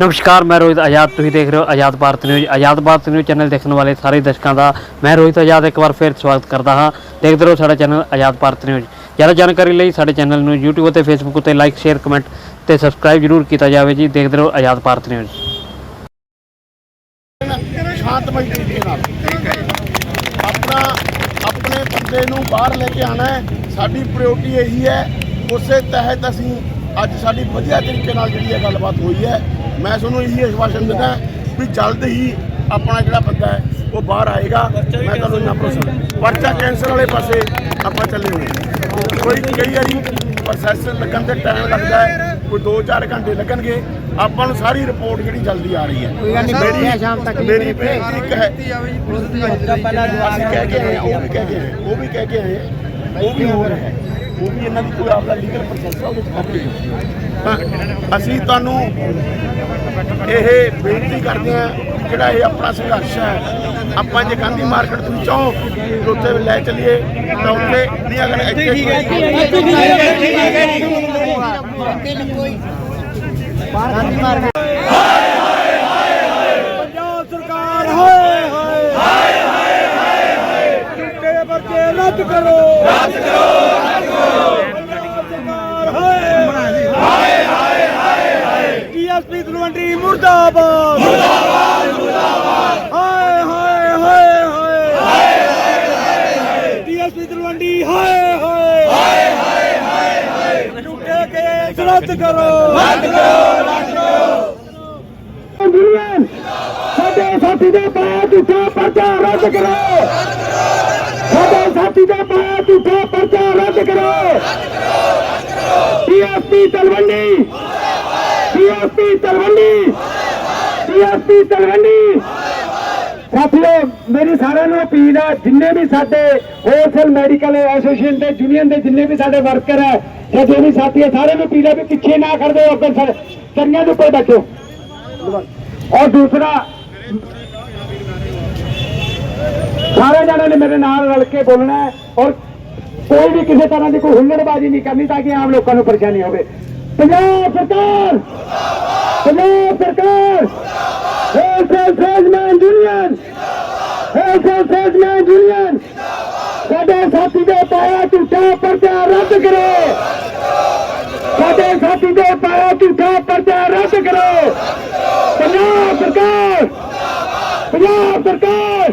ਨਮਸਕਾਰ, ਮੈਂ ਰੋਹਿਤ ਆਜ਼ਾਦ। ਤੁਸੀਂ ਦੇਖ ਰਹੇ ਹੋ Azad Bharat news. Azad Bharat news channel ਦੇਖਣ ਵਾਲੇ ਸਾਰੇ ਦਰਸ਼ਕਾਂ ਦਾ ਮੈਂ ਰੋਹਿਤ ਆਜ਼ਾਦ ਇੱਕ ਵਾਰ ਫਿਰ ਸਵਾਗਤ ਕਰਦਾ ਹਾਂ। ਦੇਖਦੇ ਰਹੋ ਸਾਡਾ ਚੈਨਲ ਆਜ਼ਾਦ ਭਾਰਤ ਨਿਊਜ਼। ਜ਼ਿਆਦਾ ਜਾਣਕਾਰੀ ਲਈ ਸਾਡੇ ਚੈਨਲ ਨੂੰ YouTube ਅਤੇ Facebook ਉੱਤੇ ਲਾਈਕ ਸ਼ੇਅਰ ਕਮੈਂਟ ਤੇ ਸਬਸਕ੍ਰਾਈਬ ਜ਼ਰੂਰ ਕੀਤਾ ਜਾਵੇ ਜੀ। ਦੇਖਦੇ ਰਹੋ ਆਜ਼ਾਦ ਭਾਰਤ ਨਿਊਜ਼। ਸ਼ਾਂਤਮਈ ਤਰੀਕੇ ਨਾਲ। ਆਪਣਾ, ਆਪਣੇ ਬੰਦੇ ਨੂੰ ਬਾਹਰ ਲੈ ਕੇ ਆਣਾ ਹੈ। ਸਾਡੀ ਪ੍ਰਾਇੋਰਟੀ ਇਹੀ ਹੈ। ਉਸੇ ਤਹਿਤ ਅਸੀਂ ਅੱਜ ਸਾਡੀ ਵਧੀਆ ਤਰੀਕੇ ਨਾਲ ਜਿਹੜੀ ਇਹ ਗੱਲਬਾਤ ਹੋਈ ਹੈ ਮੈਂ ਤੁਹਾਨੂੰ ਇਹੀ ਆਸ਼ਵਾਸਨ ਦਿੰਦਾ ਵੀ ਜਲਦ ਹੀ ਆਪਣਾ ਜਿਹੜਾ ਬੰਦਾ ਹੈ ਉਹ ਬਾਹਰ ਆਏਗਾ। ਮੈਂ ਤੁਹਾਨੂੰ ਇੰਨਾ ਭਰੋਸਾ ਪਰਚਾ ਕੈਂਸਰ ਵਾਲੇ ਪਾਸੇ ਆਪਾਂ ਚੱਲੇ ਹੋਏ ਹਾਂ। ਕੋਈ ਕਈ ਵਾਰੀ ਪ੍ਰੋਸੈਸ ਲੱਗਣ ਤੇ ਟਾਈਮ ਲੱਗਦਾ ਹੈ ਕੋਈ 2-4 ਘੰਟੇ ਲੱਗਣਗੇ। ਆਪਾਂ ਨੂੰ ਸਾਰੀ ਰਿਪੋਰਟ ਜਿਹੜੀ ਜਲਦੀ ਆ ਰਹੀ ਹੈ। ਮੇਰੀ ਸ਼ਾਮ ਤੱਕ ਮੇਰੀ ਬੇਨਤੀ ਇੱਕ ਹੈ। ਅਸੀਂ ਕਹਿ ਕੇ ਆਏ ਹਾਂ, ਉਹ ਵੀ ਕਹਿ ਕੇ ਆਏ ਹਾਂ, ਉਹ ਵੀ ਕਹਿ ਕੇ ਆਏ ਹਾਂ, ਉਹ ਵੀ ਹੋ ਰਿਹਾ ਹੈ। ਉਹ ਵੀ ਇਹਨਾਂ ਦੀ ਕੋਈ ਆਪਦਾ ਲੀਗਲ ਪ੍ਰੋਸੈਸ ਹੈ ਉਹਦੇ ਚ ਕਰਕੇ ਅਸੀਂ ਤੁਹਾਨੂੰ ਇਹ ਬੇਨਤੀ ਕਰਦੇ ਹਾਂ ਕਿ ਜਿਹੜਾ ਇਹ ਆਪਣਾ ਸੰਘਰਸ਼ ਹੈ ਆਪਾਂ ਜੇ ਗਾਂਧੀ ਮਾਰਕੀਟ ਤੋਂ ਚਾਹੋ ਉੱਥੇ ਲੈ ਚੱਲੀਏ ਤਾਂ ਉੱਥੇ ਨਹੀਂ ਅਗਰ ਇੱਥੇ ਠੀਕ ਹੈ ਪੰਜਾਬ ਸਰਕਾਰ ਹਾਏ ਹਾਏ ਹਾਏ। ਹਾਏ ਹਾਏ ਕਰੋ ਪੰਜਾਬ ਸਰਕਾਰ ਹਾਏ ਹਾਏ ਹਾਏ ਹਾਏ ਡੀਐਸਪੀ ਤਲਵੰਡੀ ਮੁਰਦਾਬਾਦ। ਮੁਰਦਾਬਾਦ ਮੁਰਦਾਬਾਦ ਹਾਏ ਹਾਏ ਹਾਏ ਹਾਏ। ਹਾਏ ਡੀਐਸਪੀ ਤਲਵੰਡੀ, ਹਾਏ ਹਾਏ। ਹਾਏ ਹਾਏ ਹਾਏ ਝੂਠੇ ਕੇਸ ਰੱਦ ਕਰੋ। ਰੱਦ ਕਰੋ ਰੱਦ ਕਰੋ ਸਾਡੇ ਸਾਥੀ ਦੇ ਪਾਇਆ ਝੂਠਾ ਪਰਚਾ ਰੱਦ ਕਰੋ। ਸਾਡੇ ਸਾਥੀ ਦੇ ਪਾਇਆ ਝੂਠਾ ਪਰਚਾ ਰੱਦ ਕਰੋ। DSP Talwandi DSP Talwandi. DSP Talwandi. ਸਾਥੀਓ, ਮੇਰੀ ਸਾਰਿਆਂ ਨੂੰ ਅਪੀਲ ਹੈ, ਜਿੰਨੇ ਵੀ ਸਾਡੇ ਹੋਲਸੇਲ ਮੈਡੀਕਲ ਐਸੋਸੀਏਸ਼ਨ ਦੇ ਯੂਨੀਅਨ ਦੇ ਜਿੰਨੇ ਵੀ ਸਾਡੇ ਵਰਕਰ ਹੈ, ਜਾਂ ਜੋ ਵੀ ਸਾਥੀ ਹੈ, ਸਾਰਿਆਂ ਨੂੰ ਅਪੀਲ ਹੈ ਵੀ ਪਿੱਛੇ ਨਾ ਖੜਦੇ ਅੱਗੇ ਚੰਗਿਆਂ ਦੇ ਉੱਪਰ ਬੈਠੋ। ਔਰ ਦੂਸਰਾ ਸਾਰੇ ਜਣਿਆਂ ਨੇ ਮੇਰੇ ਨਾਲ ਰਲ ਕੇ ਬੋਲਣਾ ਔਰ ਕੋਈ ਵੀ ਕਿਸੇ ਤਰ੍ਹਾਂ ਦੀ ਕੋਈ ਹੁੱਲੜਬਾਜ਼ੀ ਨਹੀਂ ਕਰਨੀ ਤਾਂ ਕਿ ਆਮ ਲੋਕਾਂ ਨੂੰ ਪਰੇਸ਼ਾਨੀ ਹੋਵੇ। ਪੰਜਾਬ ਸਰਕਾਰ! ਪੰਜਾਬ ਸਰਕਾਰ! Wholesale salesman union wholesale salesman union ਸਾਡੇ ਸਾਥੀ ਦੇ ਪਾਇਆ ਝੂਠਾ ਪਰਚਾ ਰੱਦ ਕਰੋ! ਸਾਡੇ ਸਾਥੀ ਦੇ ਪਾਇਆ ਝੂਠਾ ਪਰਚਾ ਰੱਦ ਕਰੋ! ਪੰਜਾਬ ਸਰਕਾਰ! ਪੰਜਾਬ ਸਰਕਾਰ!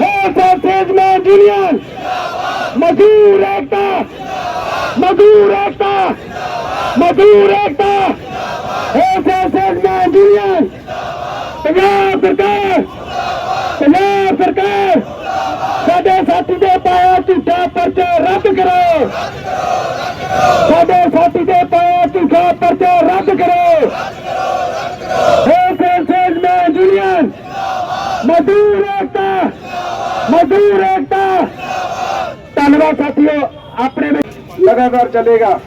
ਹੋਲਸੇਲ ਸੇਲਸਮੈਨ ਯੂਨੀਅਨ ਮਜ਼ਦੂਰ ਏਕਤਾ! ਮਜ਼ਦੂਰ ਏਕਤਾ! ਮਜ਼ਦੂਰ ਏਕਤਾ ਹੋਲਸੇਲ ਸੇਲਸਮੈਨ ਯੂਨੀਅਨ ਪੰਜਾਬ ਸਰਕਾਰ ਪੰਜਾਬ ਸਰਕਾਰ, ਸਾਡੇ ਸਾਥੀ ਦੇ ਪਾਇਆ ਝੂਠਾ ਪਰਚਾ ਰੱਦ ਕਰੋ ਸਾਡੇ ਸਾਥੀ ਦੇ ਪਾਇਆ ਝੂਠਾ ਪਰਚਾ ਰੱਦ ਕਰੋ ਹੋਲਸੇਲ ਸੇਲਸਮੈਨ ਯੂਨੀਅਨ ਮਜ਼ਦੂਰ ਏਕਤਾ ਮਜ਼ਦੂਰ ਏਕਤਾ। ਧੰਨਵਾਦ ਸਾਥੀਓ, ਆਪਣੇ ਵਿੱਚ। ਲਗਾਤਾਰ ਚੱਲੇਗਾ।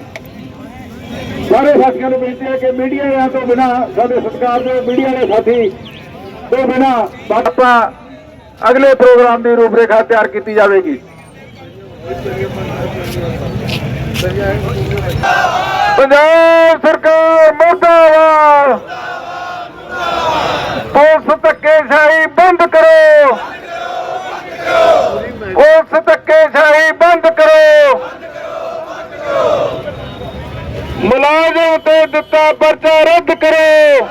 ਸਾਰੇ ਸਾਥੀਆਂ ਨੂੰ ਬੇਨਤੀ ਹੈ ਕਿ ਮੀਡੀਆ ਤੋਂ ਬਿਨਾ, ਸਾਡੇ ਸਤਿਕਾਰ ਦੇ ਮੀਡੀਆ ਵਾਲੇ ਸਾਥੀ ਤੋਂ ਬਿਨਾ ਆਪਾਂ ਅਗਲੇ ਪ੍ਰੋਗਰਾਮ ਦੀ ਰੂਪਰੇਖਾ ਤਿਆਰ ਕੀਤੀ ਜਾਵੇਗੀ। ਪੰਜਾਬ ਸਰਕਾਰ ਮੁਰਦਾਬਾਦ! ਪੁਲਿਸ ਧੱਕੇਸ਼ਾਹੀ ਬੰਦ ਕਰੋ! ਪੁਲਿਸ ਧੱਕੇਸ਼ਾਹੀ ਬੰਦ ਕਰੋ! ਮੁਲਾਜ਼ਮ ਤੇ ਦਿੱਤਾ ਪਰਚਾ ਰੱਦ ਕਰੋ।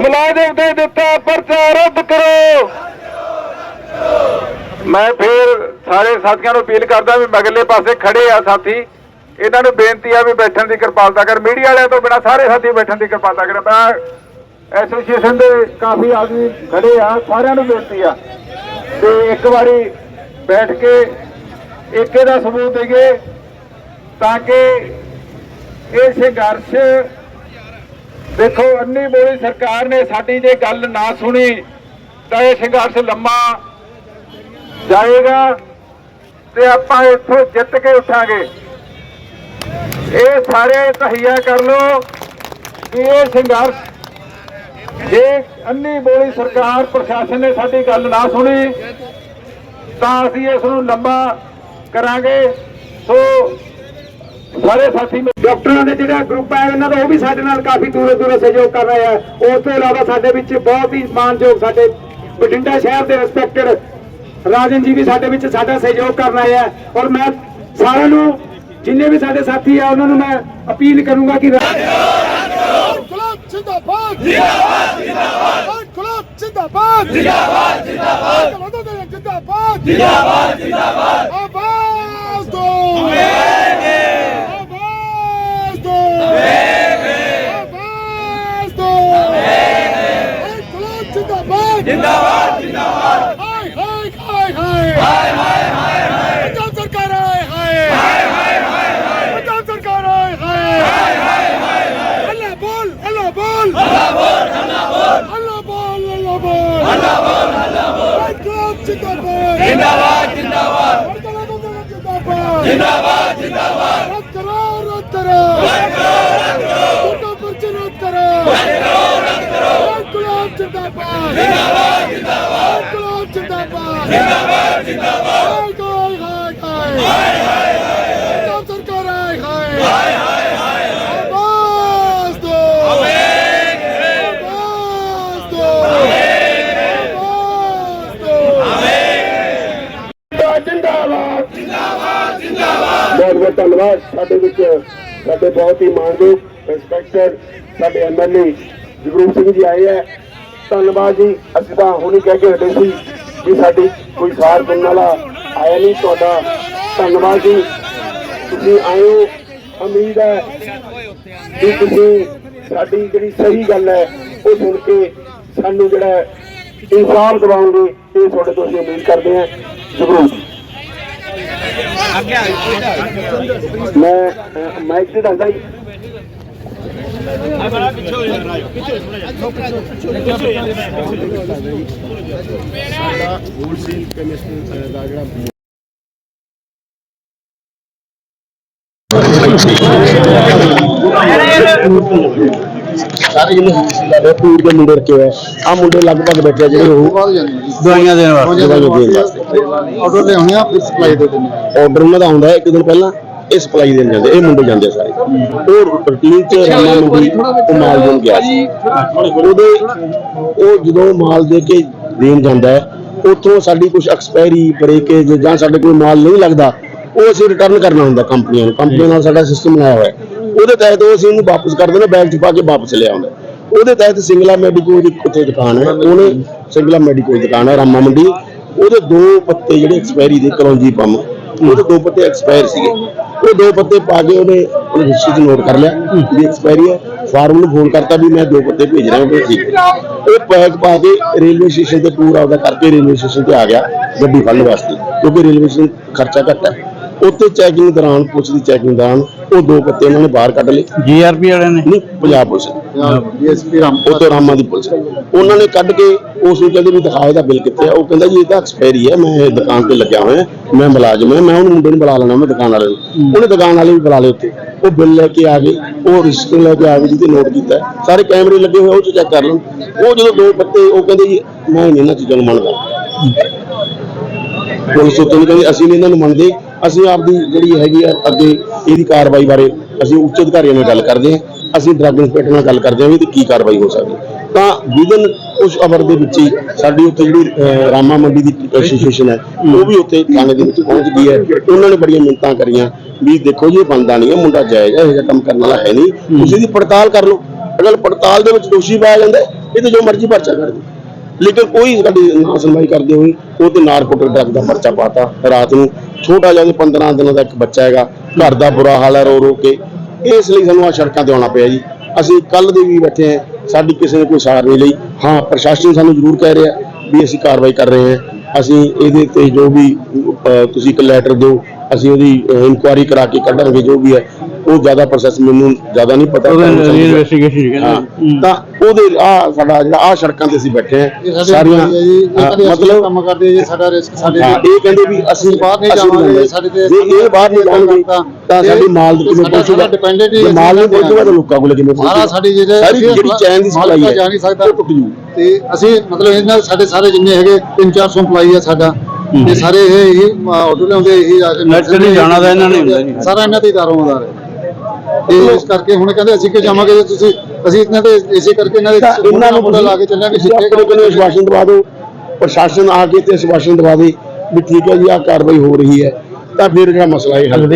ਮੁਲਾਜ਼ਮ ਤੇ ਦਿੱਤਾ ਪਰਚਾ ਰੱਦ ਕਰੋ। ਮੈਂ ਫੇਰ ਸਾਰੇ ਸਾਥੀਆਂ ਨੂੰ ਅਪੀਲ ਕਰਦਾ ਵੀ ਮਗਲੇ ਪਾਸੇ ਖੜੇ ਆ ਸਾਥੀ। ਇਹਨਾਂ ਨੂੰ ਬੇਨਤੀ ਆ ਵੀ ਬੈਠਣ ਦੀ ਕਿਰਪਾਲਤਾ ਕਰ ਮੀਡੀਆ ਵਾਲਿਆਂ ਤੋਂ ਬਿਨਾ ਸਾਰੇ ਸਾਥੀ ਬੈਠਣ ਦੀ ਕਿਰਪਾਲਤਾ ਕਰ ਮੈਂ ਐਸੋਸੀਏਸ਼ਨ ਦੇ ਕਾਫੀ ਆਦਮੀ ਖੜੇ ਆ, ਸਾਰਿਆਂ ਨੂੰ ਬੇਨਤੀ ਆ। ਤੇ ਇੱਕ ਵਾਰੀ ਬੈਠ ਕੇ ਏਕੇ ਦਾ ਸਬੂਤ ਦੇਈਏ ਤਾਂ ਕਿ ਇਹ ਸੰਘਰਸ਼ ਦੇਖੋ, ਅੰਨੀ ਬੋਲੀ ਸਰਕਾਰ ਨੇ ਸਾਡੀ ਜੇ ਗੱਲ ਨਾ ਸੁਣੀ ਤਾਂ ਇਹ ਸੰਘਰਸ਼ ਲੰਮਾ ਜਾਏਗਾ ਤੇ ਆਪਾਂ ਇੱਥੋਂ ਜਿੱਤ ਕੇ ਉੱਠਾਂਗੇ। ਇਹ ਸਾਰੇ ਤਹਈਆ ਕਰ ਲਓ ਕਿ ਇਹ ਸੰਘਰਸ਼ ਜੇ ਅੰਨੀ ਬੋਲੀ ਸਰਕਾਰ, ਪ੍ਰਸ਼ਾਸਨ ਨੇ ਸਾਡੀ ਗੱਲ ਨਾ ਸੁਣੀ ਤਾਂ ਅਸੀਂ ਇਸ ਨੂੰ ਲੰਬਾ ਕਰਾਂਗੇ। ਸੋ ਸਾਰੇ ਸਾਥੀ ਡਾਕਟਰਾਂ ਦੇ ਜਿਹੜਾ ਗਰੁੱਪ ਹੈ ਇਹਨਾਂ ਦਾ ਉਹ ਵੀ ਸਾਡੇ ਨਾਲ ਕਾਫੀ ਦੂਰੋਂ ਦੂਰੋਂ ਸਹਿਯੋਗ ਕਰ ਰਹੇ ਆ। ਉਸ ਤੋਂ ਇਲਾਵਾ ਸਾਡੇ ਵਿੱਚ ਬਹੁਤ ਹੀ ਮਾਨਯੋਗ ਸਾਡੇ ਬਠਿੰਡਾ ਸ਼ਹਿਰ ਦੇ ਰਿਸਪੈਕਟਡ ਰਾਜਨ ਜੀ ਵੀ ਸਾਡੇ ਵਿੱਚ ਸਾਡਾ ਸਹਿਯੋਗ ਕਰਨ ਆਏ ਆ। ਔਰ ਮੈਂ ਸਾਰਿਆਂ ਨੂੰ ਜਿੰਨੇ ਵੀ ਸਾਡੇ ਸਾਥੀ ਆ ਉਹਨਾਂ ਨੂੰ ਮੈਂ ਅਪੀਲ ਕਰੂੰਗਾ ਕਿ ਗੁਲਾਬ ਜਿੰਦਾਬਾਦ। ਜਿੰਦਾਬਾਦ ਜਿੰਦਾਬਾਦ। ਗੁਲਾਬ ਜਿੰਦਾਬਾਦ। ਜਿੰਦਾਬਾਦ ਜਿੰਦਾਬਾਦ। ਜਿੰਦਾਬਾਦ। ਜਿੰਦਾਬਾਦ ਜਿੰਦਾਬਾਦ। ਆਵਾਜ਼ ਦੋ ਆਵਾਜ਼ ਦੋ ਆਵਾਜ਼ ਦੋ ਗੁਲਾਬ ਜਿੰਦਾਬਾਦ ਜਿੰਦਾਬਾਦ ਜਿੰਦਾਬਾਦ ਹਾਏ ਹਾਏ ਹਾਏ ਹਾਏ ਹਾਏ ਹਾਏ ਹਾਏ ਪੰਜਾਬ ਸਰਕਾਰ ਹਾਏ ਹਾਏ ਹਾਏ ਹਾਏ ਪੰਜਾਬ ਸਰਕਾਰ ਹਾਏ ਹਾਏ ਅੱਲਾ ਬੋਲ ਅੱਲਾ ਬੋਲ ਅੱਲਾ ਬੋਲ ਅੱਲਾ ਬੋਲ ਅੱਲਾ ਬੋਲ ਅੱਲਾ ਬੋਲ ਅੱਲਾ ਬੋਲ ਅੱਲਾ ਬੋਲ ਗੁਲਾਬ ਜਿੰਦਾਬਾਦ ਜਿੰਦਾਬਾਦ ਜਿੰਦਾਬਾਦ ਜਿੰਦਾਬਾਦ ਰੱਦ ਕਰੋ ਰੱਦ ਕਰੋ ਰੱਦ ਕਰੋ ਰੱਦ ਕਰੋ ਜਿੰਦਾ ਪਰਚੇ ਰੱਦ ਕਰੋ ਰੱਦ ਕਰੋ ਰੱਦ ਕਰੋ ਗੁਲਾਬ ਜਿੰਦਾਬਾਦ ਜਿੰਦਾਬਾਦ ਜਿੰਦਾਬਾਦ ਗੁਲਾਬ ਜਿੰਦਾਬਾਦ ਜਿੰਦਾਬਾਦ ਜਿੰਦਾਬਾਦ ਹਾਏ ਹਾਏ ਹਾਏ ਹਾਏ ਪੰਜਾਬ ਸਰਕਾਰ ਹਾਏ ਹਾਏ ਹਾਏ ਹਾਏ ਹਾਏ ਆਵਾਜ਼ ਦੋ ਆਵਾਜ਼ ਦੋ ਆਵਾਜ਼ ਦੋ ਜਿੰਦਾਬਾਦ ਜਿੰਦਾਬਾਦ ਜਿੰਦਾਬਾਦ ਬਹੁਤ ਬਹੁਤ ਧੰਨਵਾਦ ਸਾਡੇ ਵਿੱਚ ਸਾਡੇ ਬਹੁਤ ਹੀ ਮਾਨਯੋਗ ਰਿਸਪੈਕਟਡ ਸਾਡੇ ਐਮਐਲਏ ਜਗਰੂਪ ਸਿੰਘ ਜੀ ਆਏ ਹੈ ਧੰਨਵਾਦ ਜੀ ਅਸੀਂ ਤਾਂ ਹੁਣੀ ਕਹਿ ਕੇ ਹਟੇ ਸੀ ਕਿ ਸਾਡੀ ਕੋਈ ਸਾਰ ਦੇਣ ਵਾਲਾ ਆਇਆ ਨਹੀਂ ਤੁਹਾਡਾ ਧੰਨਵਾਦ ਜੀ। ਤੁਸੀਂ ਆਏ ਹੋ ਉਮੀਦ ਹੈ ਕਿ ਤੁਸੀਂ ਸਾਡੀ ਜਿਹੜੀ ਸਹੀ ਗੱਲ ਹੈ ਉਹ ਸੁਣ ਕੇ ਸਾਨੂੰ ਜਿਹੜਾ ਇਨਸਾਫ ਦਿਵਾਓਗੇ ਇਹ ਤੁਹਾਡੇ ਤੋਂ ਅਸੀਂ ਉਮੀਦ ਕਰਦੇ ਹਾਂ। ਜ਼ਰੂਰ ਮੈਂ ਅਹ, ਮਾਈਕ ਤੇ ਦੱਸਦਾ ਜੀ। ਸਾਰੇ ਜਿਹਨੇ ਸਾਡੇ ਪੂਰ ਦੇ ਮੁੰਡੇ ਰੱਖੇ ਹੋਏ ਆ। ਮੁੰਡੇ ਲਗਭਗ ਬੈਠੇ ਆ ਜਿਹੜੇ ਉਹ ਦਵਾਈਆਂ ਦੇਣ ਵਾਸਤੇ। ਦਵਾਈਆਂ ਦੇਣ ਵਾਸਤੇ। ਆਰਡਰ ਲਿਆਉਣੇ ਆ ਫਿਰ ਸਪਲਾਈ ਦੇ ਦਿੰਦੇ ਆ। ਆਰਡਰ ਉਹਨਾਂ ਦਾ ਆਉਂਦਾ ਹੈ ਇੱਕ ਦਿਨ ਪਹਿਲਾਂ ਇਹ ਸਪਲਾਈ ਦੇਣ ਜਾਂਦੇ ਇਹ ਮੁੰਡੇ ਜਾਂਦੇ ਆ ਸਾਰੇ। ਉਹ ਰੂਟੀਨ ਚ ਰਾਮਾ ਮੰਡੀ ਉਹ ਮਾਲ ਦੇਣ ਗਿਆ ਸੀ। ਉਹਦੇ ਉਹ ਜਦੋਂ ਮਾਲ ਦੇ ਕੇ ਦੇਣ ਜਾਂਦਾ ਹੈ, ਉੱਥੋਂ ਸਾਡੀ ਕੁਝ ਐਕਸਪਾਇਰੀ ਬ੍ਰੇਕੇਜ ਜਾਂ ਸਾਡੇ ਕੋਈ ਮਾਲ ਨਹੀਂ ਲੱਗਦਾ, ਉਹ ਅਸੀਂ ਰਿਟਰਨ ਕਰਨਾ ਹੁੰਦਾ ਕੰਪਨੀਆਂ ਨੂੰ। ਕੰਪਨੀਆਂ ਨਾਲ ਸਾਡਾ ਸਿਸਟਮ ਬਣਾਇਆ ਹੋਇਆ ਉਹਦੇ ਤਹਿਤ ਉਹ ਅਸੀਂ ਉਹਨੂੰ ਵਾਪਸ ਕਰ ਦਿੰਦੇ ਬੈਗ 'ਚ ਪਾ ਕੇ ਵਾਪਸ ਲੈ ਆਉਂਦਾ। ਉਹਦੇ ਤਹਿਤ ਸਿੰਗਲਾ ਮੈਡੀਕੋ ਦੀ ਉੱਥੇ ਦੁਕਾਨ ਹੈ, ਉਹਨੇ ਸਿੰਗਲਾ ਮੈਡੀਕੋ ਦੁਕਾਨ ਹੈ ਰਾਮਾ ਮੰਡੀ ਉਹਦੇ ਦੋ ਪੱਤੇ ਜਿਹੜੇ ਐਕਸਪਾਇਰੀ ਦੇ, ਕਲੌਂਜੀ ਪੰਮ। ਉਹਦੇ ਦੋ ਪੱਤੇ ਐਕਸਪਾਇਰ ਸੀਗੇ। ਉਹ ਦੋ ਪੱਤੇ ਪਾ ਕੇ ਉਹਨੇ ਉਹਨੇ ਰਜਿਸਟਰੀ 'ਚ ਨੋਟ ਕਰ ਲਿਆ ਵੀ ਐਕਸਪਾਇਰੀ ਹੈ ਫਾਰਮ ਨੂੰ ਫੋਨ ਕਰਤਾ ਵੀ ਮੈਂ ਦੋ ਪੱਤੇ ਭੇਜ ਰਿਹਾ ਹਾਂ ਠੀਕ ਹੈ। ਉਹ ਪੈਕ ਪਾ ਕੇ ਰੇਲਵੇ ਸਟੇਸ਼ਨ ਤੇ ਪੂਰਾ ਉਹਦਾ ਕਰਕੇ ਰੇਲਵੇ ਸਟੇਸ਼ਨ ਤੇ ਆ ਗਿਆ ਗੱਡੀ ਫੜਨ ਵਾਸਤੇ, ਕਿਉਂਕਿ ਰੇਲਵੇ ਸਟੇਸ਼ਨ ਖਰਚਾ ਘੱਟ ਹੈ। ਉੱਥੇ ਚੈਕਿੰਗ ਦੌਰਾਨ ਪੁਲਿਸ ਦੀ ਚੈਕਿੰਗ ਦੌਰਾਨ ਉਹ ਦੋ ਪੱਤੇ ਉਹਨਾਂ ਨੇ ਬਾਹਰ ਕੱਢ ਲਏ। ਜੀਆਰਪੀ ਵਾਲਿਆਂ ਨੇ? ਨਹੀਂ ਪੰਜਾਬ ਪੁਲਿਸ। ਡੀਐਸਪੀ ਰਾਮ ਉਹ ਤੋਂ ਰਾਮਾ ਦੀ ਪੁਲਿਸ। ਉਹਨਾਂ ਨੇ ਕੱਢ ਕੇ ਉਸ ਨੂੰ ਕਹਿੰਦੇ ਵੀ ਦਿਖਾ ਇਹਦਾ ਬਿੱਲ ਕਿੱਥੇ ਆ। ਉਹ ਕਹਿੰਦਾ ਜੀ ਇਹ ਤਾਂ ਐਕਸਪਾਇਰੀ ਹੈ ਮੈਂ ਇਹ ਦੁਕਾਨ ਤੇ ਲੱਗਿਆ ਹੋਇਆ ਮੈਂ ਮੁਲਾਜ਼ਮ ਹਾਂ ਮੈਂ ਉਹਨੂੰ ਮੁੰਡੇ ਨੂੰ ਬੁਲਾ ਲੈਣਾ ਮੈਂ ਦੁਕਾਨ ਵਾਲੇ ਨੂੰ। ਉਹਨੇ ਦੁਕਾਨ ਵਾਲੇ ਵੀ ਬੁਲਾ ਲਏ ਉੱਥੇ। ਉਹ ਬਿੱਲ ਲੈ ਕੇ ਆ ਗਏ ਉਹ ਰਜਿਸਟਰ ਲੈ ਕੇ ਆ ਗਏ ਜਿਹਦੇ ਨੋਟ ਕੀਤਾ। ਸਾਰੇ ਕੈਮਰੇ ਲੱਗੇ ਹੋਏ ਉਹ ਚੈੱਕ ਕਰ ਲੈਣ। ਉਹ ਜਦੋਂ ਦੋ ਪੱਤੇ ਉਹ ਕਹਿੰਦੇ ਜੀ ਮੈਂ ਨਹੀਂ ਇਹਨਾਂ ਚੀਜ਼ਾਂ ਨੂੰ ਮੰਨਦਾ। ਪੁਲਿਸ ਉੱਤੇ ਨਹੀਂ ਕਹਿੰਦੀ ਅਸੀਂ ਨਹੀਂ ਇਹਨਾਂ ਨੂੰ ਮੰਨਦੇ। ਅਸੀਂ ਆਪਦੀ ਜਿਹੜੀ ਹੈਗੀ ਆ ਅੱਗੇ ਇਹਦੀ ਕਾਰਵਾਈ ਬਾਰੇ ਅਸੀਂ ਉੱਚ ਅਧਿਕਾਰੀਆਂ ਨਾਲ ਗੱਲ ਕਰਦੇ ਹਾਂ। ਅਸੀਂ ਡਰੱਗ ਇੰਸਪੈਕਟਰ ਨਾਲ ਗੱਲ ਕਰਦੇ ਹਾਂ ਵੀ ਇਹਦੀ ਕੀ ਕਾਰਵਾਈ ਹੋ ਸਕਦੀ ਤਾਂ ਵਿਦਨ ਉਸ ਅਵਰ ਦੇ ਵਿੱਚ ਹੀ ਸਾਡੀ ਉੱਥੇ ਜਿਹੜੀ ਰਾਮਾ ਮੰਡੀ ਦੀ ਐਸੋਸੀਏਸ਼ਨ ਹੈ, ਉਹ ਵੀ ਉੱਥੇ ਥਾਣੇ ਦੇ ਵਿੱਚ ਪਹੁੰਚ ਗਈ ਹੈ। ਉਹਨਾਂ ਨੇ ਬੜੀਆਂ ਮਿੰਤਾਂ ਕਰੀਆਂ ਵੀ ਦੇਖੋ ਜੀ ਇਹ ਬੰਦਾ ਨਹੀਂ ਹੈ ਮੁੰਡਾ ਜਾਇਜ਼ ਹੈ, ਇਹ ਜਿਹਾ ਕੰਮ ਕਰਨ ਵਾਲਾ ਹੈ ਨਹੀਂ। ਤੁਸੀਂ ਇਹਦੀ ਪੜਤਾਲ ਕਰ ਲਓ। ਅਗਰ ਪੜਤਾਲ ਦੇ ਵਿੱਚ ਦੋਸ਼ੀ ਪਾਇਆ ਜਾਂਦਾ ਇਹ ਤੇ ਜੋ ਮਰਜ਼ੀ ਪਰਚਾ ਕਰ ਦਿਓ। ਲੇਕਿਨ ਕੋਈ ਸਾਡੀ ਨਾ ਸੁਣਵਾਈ ਕਰਦੇ ਹੋਏ ਉਹ ਤੇ ਨਾਰਕੋਟਿਕ ਡਰੱਗ ਦਾ ਪਰਚਾ ਪਾਤਾ ਰਾਤ ਨੂੰ। ਛੋਟਾ ਜਿਹਾ ਉਹਦੇ 15 ਦਿਨਾਂ ਦਾ ਇੱਕ ਬੱਚਾ ਹੈਗਾ, ਘਰ ਦਾ ਬੁਰਾ ਹਾਲ ਹੈ ਰੋ ਰੋ ਕੇ। ਇਸ ਲਈ ਸਾਨੂੰ ਆ ਸੜਕਾਂ ਤੇ ਆਉਣਾ ਪਿਆ ਜੀ। ਅਸੀਂ ਕੱਲ ਦੇ ਵੀ ਬੈਠੇ ਹਾਂ, ਸਾਡੀ ਕਿਸੇ ਨੇ ਕੋਈ ਸਾਰ ਨਹੀਂ ਲਈ। ਹਾਂ, ਪ੍ਰਸ਼ਾਸਨ ਸਾਨੂੰ ਜ਼ਰੂਰ ਕਹਿ ਰਿਹਾ ਵੀ ਅਸੀਂ ਕਾਰਵਾਈ ਕਰ ਰਹੇ ਹਾਂ। ਅਸੀਂ ਇਹਦੇ ਤੇ ਜੋ ਵੀ ਤੁਸੀਂ ਇੱਕ ਲੈਟਰ ਦਿਓ, ਅਸੀਂ ਉਹਦੀ ਇਨਕੁਆਇਰੀ ਕਰਾ ਕੇ ਕੱਢਾਂਗੇ, ਜੋ ਵੀ ਹੈ। ਉਹ ਜ਼ਿਆਦਾ ਪ੍ਰੋਸੈਸ ਮੈਨੂੰ ਜ਼ਿਆਦਾ ਨਹੀਂ ਪਤਾ। ਇਨਵੈਸਟੀਗੇਸ਼ਨ ਹਾਂ। ਤਾਂ ਉਹਦੇ ਆ ਸਾਡਾ ਜਿਹੜਾ ਆ ਸੜਕਾਂ ਤੇ ਅਸੀਂ ਬੈਠੇ ਹਾਂ। ਸਾਰੀਆਂ ਹਾਂ, ਮਤਲਬ ਕੰਮ ਕਰਦੇ ਆ ਜੀ ਸਾਡਾ ਰਿਸਕ ਸਾਡੇ ਹਾਂ, ਇਹ ਕਹਿੰਦੇ ਵੀ ਅਸੀਂ ਬਾਹਰ ਨਹੀਂ ਜਾਵਾਂਗੇ, ਜਾਂਦੇ। ਸਾਡੇ ਤੇ- ਜੇ ਇਹ ਬਾਹਰ ਨਹੀਂ ਜਾਣਗੇ ਤਾਂ- ਤਾਂ ਸਾਡੀ ਮਾਲ ਦੀ ਕਿਵੇਂ ਪਹੁੰਚੂਗਾ ਜੇ ਮਾਲ ਨਹੀਂ ਪਹੁੰਚੂਗਾ ਤਾਂ ਲੋਕਾਂ ਕੋਲ ਕਿਵੇਂ ਸਾਰਾ ਪਹੁੰਚੂਗਾ? ਸਾਡੀ ਜਿਹੜੇ ਸਾਰੀ ਜਿਹੜੀ ਚੈਨ ਦੀ ਸਪਲਾਈ ਹੈ ਜਾ ਨਹੀਂ ਸਕਦਾ। ਉਹ ਟੁੱਟ ਜੂ ਤੇ ਅਸੀਂ ਮਤਲਬ ਇਹਨਾਂ ਸਾਡੇ ਸਾਰੇ ਜਿੰਨੇ ਹੈਗੇ 3-400 employee ਆ ਸਾਡਾ। ਤੇ ਸਾਰੇ ਇਹ ਹੀ ਆਟੋ ਲਿਆਉਂਦੇ ਇਹੀ Naturally ਜਾਣਾ ਤਾਂ ਇਹਨਾਂ ਨੇ ਹੁੰਦਾ ਜੀ। ਸਾਰਾ ਇਹਨਾਂ ਤੇ ਹੀ ਦਾਰੋਮਦਾਰ ਹੈ। ਤੇ ਇਸ ਕਰਕੇ ਹੁਣ ਕਹਿੰਦੇ ਅਸੀਂ ਕਿ ਜਾਵਾਂਗੇ ਜੇ ਤੁਸੀਂ ਅਸੀਂ ਇਹਨਾਂ ਦੇ ਇਸੇ ਕਰਕੇ ਇਹਨਾਂ ਦੇ ਇਹਨਾਂ ਨੂੰ ਲਾ ਕੇ ਚੱਲਾਂਗੇ ਆਪਣੇ ਕੋਲ ਵਿਸ਼ਵਾਸਨ ਦਵਾ ਦਿਓ। ਪ੍ਰਸ਼ਾਸਨ ਆ ਕੇ ਤੇ ਵਿਸ਼ਵਾਸਨ ਦਵਾ ਦੇ ਵੀ ਠੀਕ ਹੈ ਜੀ ਆ ਕਾਰਵਾਈ ਹੋ ਰਹੀ ਹੈ। ਤਾਂ ਫਿਰ ਜਿਹੜਾ ਮਸਲਾ ਹੈ ਹੱਲ।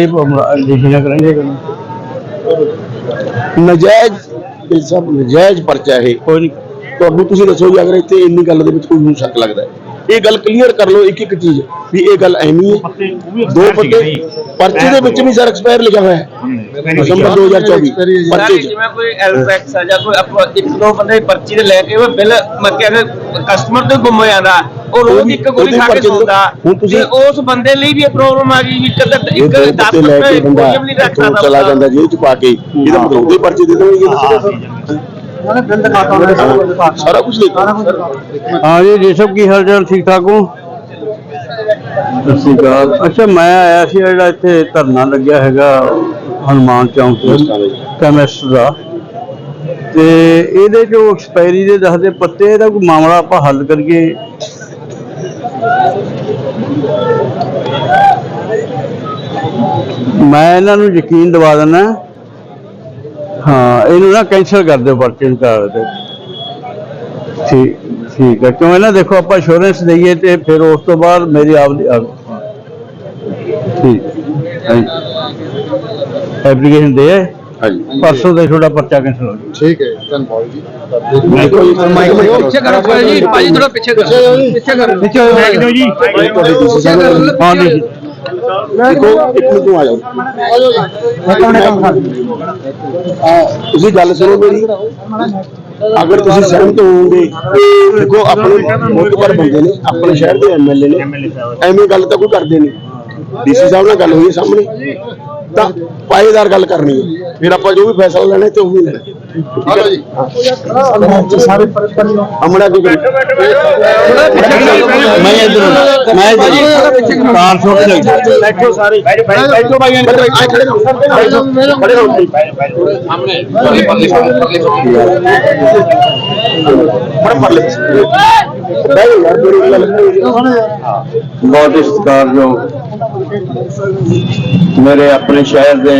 ਨਜਾਇਜ਼ ਇਹ ਸਭ ਨਜਾਇਜ਼ ਪਰਚਾ ਹੈ ਕੋਈ ਨਹੀਂ ਤੁਹਾਨੂੰ ਤੁਸੀਂ ਦੱਸੋ ਜੀ ਅਗਰ ਇੱਥੇ ਇੰਨੀ ਗੱਲ ਦੇ ਵਿੱਚ ਕੋਈ ਨੂੰ ਸ਼ੱਕ ਲੱਗਦਾ ਹੈ। ਇਹ ਗੱਲ ਕਲੀਅਰ ਕਰ ਲਓ ਇੱਕ ਇੱਕ ਚੀਜ਼ ਵੀ ਇਹ ਗੱਲ ਐਵੇਂ ਹੀ ਦੋ ਪੱਤੇ ਪਰਚੇ ਦੇ ਵਿੱਚ ਵੀ ਸਰ ਐਕਸਪਾਇਰ ਲਿਖਿਆ ਹੋਇਆ ਹੈ। ਦਸੰਬਰ 2024 ਪਰਚੇ ਜਿਵੇਂ ਕੋਈ ਐਲਪੈਕਸ ਆ ਜਾਂ ਕੋਈ ਆਪਾਂ ਇੱਕ ਦੋ ਬੰਦੇ ਦੀ ਪਰਚੀ ਤੇ ਲੈ ਕੇ ਉਹ ਬਿੱਲ ਮੱਕਿਆ ਕਸਟਮਰ ਤੋਂ ਗੁੰਮ ਹੋ ਜਾਂਦਾ ਉਹ ਰੋਜ਼ ਇੱਕ ਗੋਲੀ ਖਾ ਕੇ ਸੌਂਦਾ। ਹੁਣ ਤੁਸੀਂ- ਤੇ ਉਸ ਬੰਦੇ ਲਈ ਵੀ ਇਹ ਪ੍ਰੋਬਲਮ ਆ ਗਈ ਵੀ ਕਦੇ ਇਹ ਇੱਕ ਦੋ 10 ਪੱਤੇ ਲੈ ਕੇ ਬੰਦਾ ਕੋਈ ਨਹੀਂ ਰੱਖ ਇੱਥੋਂ ਸਕਦਾ ਚਲਾ। ਜਾਂਦਾ ਜੇਲ੍ਹ ਚ ਪਾ ਕੇ ਇਹਦਾ ਮਤਲਬ ਉਹਦੇ ਪਰਚੇ ਦੇ ਦੇਣਗੇ ਸਾਰਾ ਕੁਝ ਦੇਖੋ। ਹਾਂ ਜੀ ਜੀ ਸਭ ਕੀ ਹਾਲ ਚਾਲ ਠੀਕ ਠਾਕ ਹੋ? ਸਤਿ ਸ਼੍ਰੀ ਅਕਾਲ। ਅੱਛਾ ਮੈਂ ਆਇਆ ਸੀ ਜਿਹੜਾ ਇੱਥੇ ਧਰਨਾ ਲੱਗਿਆ ਹੈਗਾ ਹਨੂਮਾਨ ਚੌਂਕ ਤੇ ਕੈਮਿਸਟ ਦਾ। ਤੇ ਇਹਦੇ ਜੋ ਐਕਸਪਾਇਰੀ ਦੇ ਦੱਸਦੇ ਪੱਤੇ ਇਹਦਾ ਕੋਈ ਮਾਮਲਾ ਆਪਾਂ ਹੱਲ ਕਰੀਏ? ਮੈਂ ਇਹਨਾਂ ਨੂੰ ਯਕੀਨ ਦਿਵਾ ਦਿੰਦਾ। ਹਾਂ ਇਹਨੂੰ ਨਾ ਕੈਂਸਲ ਕਰ ਦਿਓ ਪਰਚੇ ਨੂੰ ਕਰ ਦਿਓ। ਠੀਕ ਠੀਕ ਹੈ ਕਿਉਂ ਹੈ ਨਾ ਦੇਖੋ ਆਪਾਂ ਇੰਸ਼ੋਰੈਂਸ ਦਈਏ ਤੇ ਫਿਰ ਉਸ ਤੋਂ ਬਾਅਦ ਮੇਰੀ ਆਪ ਠੀਕ ਐਪਲੀਕੇਸ਼ਨ ਦੇ? ਹਾਂਜੀ। ਪਰਸੋਂ ਦੇ ਤੁਹਾਡਾ ਪਰਚਾ ਕੈਂਸਲ ਹੋ ਠੀਕ ਹੈ ਧੰਨਵਾਦ ਜੀ। ਪਿੱਛੇ ਕਰੋ ਭਾਜੀ ਭਾਜੀ ਥੋੜਾ ਪਿੱਛੇ ਕਰੋ। ਪਿੱਛੇ ਕਰੋ ਪਿੱਛੇ ਜਾਓ। ਜੀ ਹਾਂ ਜੀ। ਦੇਖੋ ਇੱਕ ਮਿੰਟ ਨੂੰ ਆ ਜਾਓ। ਆ, ਤੁਸੀਂ ਗੱਲ ਸੁਣੋ ਮੇਰੀ। ਅਗਰ ਤੁਸੀਂ ਸਹਿਮਤ ਹੋਵੋਗੇ ਦੇਖੋ ਆਪਣੇ ਮੁਲਕ ਬੰਦੇ ਨੇ ਆਪਣੇ ਸ਼ਹਿਰ ਦੇ ਐਮਐਲਏ ਨੇ ਐਵੇਂ ਗੱਲ ਤਾਂ ਕੋਈ ਕਰਦੇ ਨਹੀਂ। ਡੀਸੀ ਸਾਹਿਬ ਨਾਲ ਗੱਲ ਹੋਈ ਹੈ ਸਾਹਮਣੇ। ਤਾਂ ਪਾਏਦਾਰ ਗੱਲ ਕਰਨੀ ਹੈ। ਫਿਰ ਆਪਾਂ ਜੋ ਵੀ ਫੈਸਲਾ ਲੈਣਾ ਤੇ ਉਹ ਵੀ ਲੈਣਾ। ਹਲੋ ਜੀ। ਸਾਰੇ ਅਮੜਾ ਕੀ ਕਰੀ। ਮੈਂ ਇਧਰ ਮੈਂ ਜੀ ਕਾਰ ਛੋੜ ਕੇ ਲੱਗ ਬੈਠੋ ਸਾਰੇ। ਬੈਠੋ ਭਾਈ ਖੜੇ ਰਹੋ ਖੜੇ ਰਹੋ ਬੜਾ ਪਰਲੇ ਬੈਠੋ ਯਾਰ ਮੇਰੀ ਗੱਲ। ਬਹੁਤ ਹੀ ਸਤਿਕਾਰਯੋਗ ਮੇਰੇ ਆਪਣੇ ਸ਼ਹਿਰ ਦੇ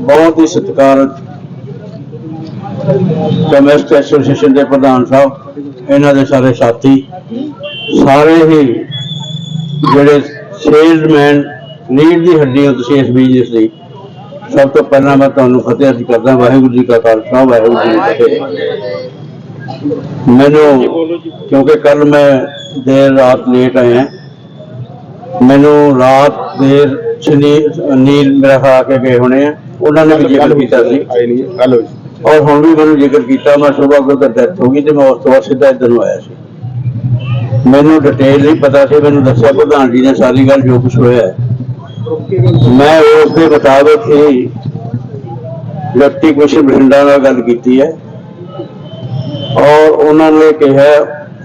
ਬਹੁਤ ਹੀ ਸਤਿਕਾਰਤ ਕਮਿਸਟ ਐਸੋਸੀਏਸ਼ਨ ਦੇ ਪ੍ਰਧਾਨ ਸਾਹਿਬ, ਇਹਨਾਂ ਦੇ ਸਾਰੇ ਸਾਥੀ, ਸਾਰੇ ਹੀ ਜਿਹੜੇ ਸੇਲਜ਼ਮੈਨ ਨੀਡ ਦੀ ਹੱਡੀ ਹੋ ਤੁਸੀਂ ਇਸ ਬਿਜ਼ਨਸ ਦੀ। ਸਭ ਤੋਂ ਪਹਿਲਾਂ ਮੈਂ ਤੁਹਾਨੂੰ ਫਤਿਹ ਅਰਜ਼ ਕਰਦਾ, ਵਾਹਿਗੁਰੂ ਜੀ ਕਾ ਖਾਲਸਾ, ਵਾਹਿਗੁਰੂ ਜੀ ਕੀ ਫਤਿਹ। ਮੈਨੂੰ, ਕਿਉਂਕਿ ਕੱਲ ਮੈਂ ਦੇਰ ਰਾਤ ਲੇਟ ਆਇਆ ਮੈਨੂੰ ਰਾਤ ਦੇਰ ਚ ਨੀ- ਨੀਂਦ ਮੇਰਾ ਖਾ ਕੇ ਗਏ ਹੋਣੇ ਆ। ਉਹਨਾਂ ਨੇ ਵੀ ਜ਼ਿਕਰ ਕੀਤਾ ਸੀ। ਨਹੀਂ ਔਰ ਹੁਣ ਵੀ ਮੈਨੂੰ ਜ਼ਿਕਰ ਕੀਤਾ ਮੈਂ ਸਵੇਰ ਕੋਈ ਡੈਥ ਹੋ ਗਈ ਤੇ ਮੈਂ ਉਸ ਤੋਂ ਬਾਅਦ ਸਿੱਧਾ ਇੱਧਰ ਨੂੰ ਆਇਆ ਸੀ। ਮੈਨੂੰ ਡਿਟੇਲ ਨਹੀਂ ਪਤਾ ਸੀ ਮੈਨੂੰ ਦੱਸਿਆ ਪ੍ਰਧਾਨ ਜੀ ਨੇ ਸਾਰੀ ਗੱਲ ਜੋ ਕੁਝ ਹੋਇਆ ਹੈ। ਮੈਂ ਉਸ ਦੇ ਮੁਤਾਬਕ ਹੀ ਡਿਪਟੀ ਕਮਿਸ਼ਨਰ ਬਠਿੰਡਾ ਨਾਲ ਗੱਲ ਕੀਤੀ ਹੈ। ਔਰ ਉਹਨਾਂ ਨੇ ਕਿਹਾ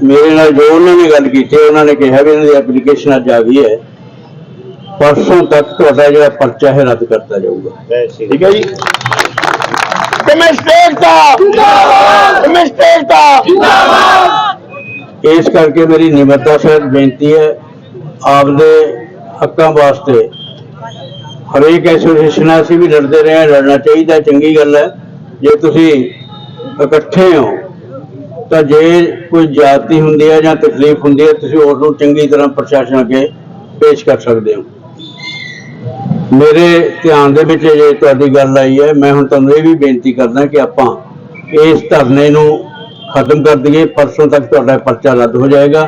ਮੇਰੇ ਨਾਲ ਜੋ ਉਹਨਾਂ ਨੇ ਗੱਲ ਕੀਤੀ ਉਹਨਾਂ ਨੇ ਕਿਹਾ ਵੀ ਇਹਨਾਂ ਦੀ ਐਪਲੀਕੇਸ਼ਨ ਅੱਜ ਆ ਗਈ ਹੈ। ਪਰਸੋਂ ਤੱਕ ਤੁਹਾਡਾ ਜਿਹੜਾ ਪਰਚਾ ਹੈ ਰੱਦ ਕਰਤਾ ਜਾਊਗਾ। ਠੀਕ ਹੈ ਜੀ? ਤੇ ਮਿਸਟੇਕ ਜਿੰਦਾਬਾਦ। ਮਿਸਟੇਕ ਤਾਂ ਇਸ ਕਰਕੇ ਮੇਰੀ ਨਿਮਰਤਾ ਸਹਿਤ ਬੇਨਤੀ ਹੈ ਆਪਦੇ ਹੱਕਾਂ ਵਾਸਤੇ। ਹਰੇਕ ਐਸੋਸੀਏਸ਼ਨ ਅਸੀਂ ਵੀ ਲੜਦੇ ਰਹੇ ਹਾਂ, ਲੜਨਾ ਚਾਹੀਦਾ ਚੰਗੀ ਗੱਲ ਹੈ। ਜੇ ਤੁਸੀਂ ਇਕੱਠੇ ਹੋ ਤਾਂ ਜੇ ਕੋਈ ਜਾਤੀ ਹੁੰਦੀ ਹੈ ਜਾਂ ਤਕਲੀਫ ਹੁੰਦੀ ਹੈ, ਤੁਸੀਂ ਉਸ ਨੂੰ ਚੰਗੀ ਤਰ੍ਹਾਂ ਪ੍ਰਸ਼ਾਸਨ ਅੱਗੇ ਪੇਸ਼ ਕਰ ਸਕਦੇ ਹੋ। ਮੇਰੇ ਧਿਆਨ ਦੇ ਵਿੱਚ ਜੇ ਤੁਹਾਡੀ ਗੱਲ ਆਈ ਹੈ, ਮੈਂ ਹੁਣ ਤੁਹਾਨੂੰ ਇਹ ਵੀ ਬੇਨਤੀ ਕਰਦਾ ਕਿ ਆਪਾਂ ਇਸ ਧਰਨੇ ਨੂੰ ਖਤਮ ਕਰ ਦਈਏ। ਪਰਸੋਂ ਤੱਕ ਤੁਹਾਡਾ ਪਰਚਾ ਰੱਦ ਹੋ ਜਾਏਗਾ।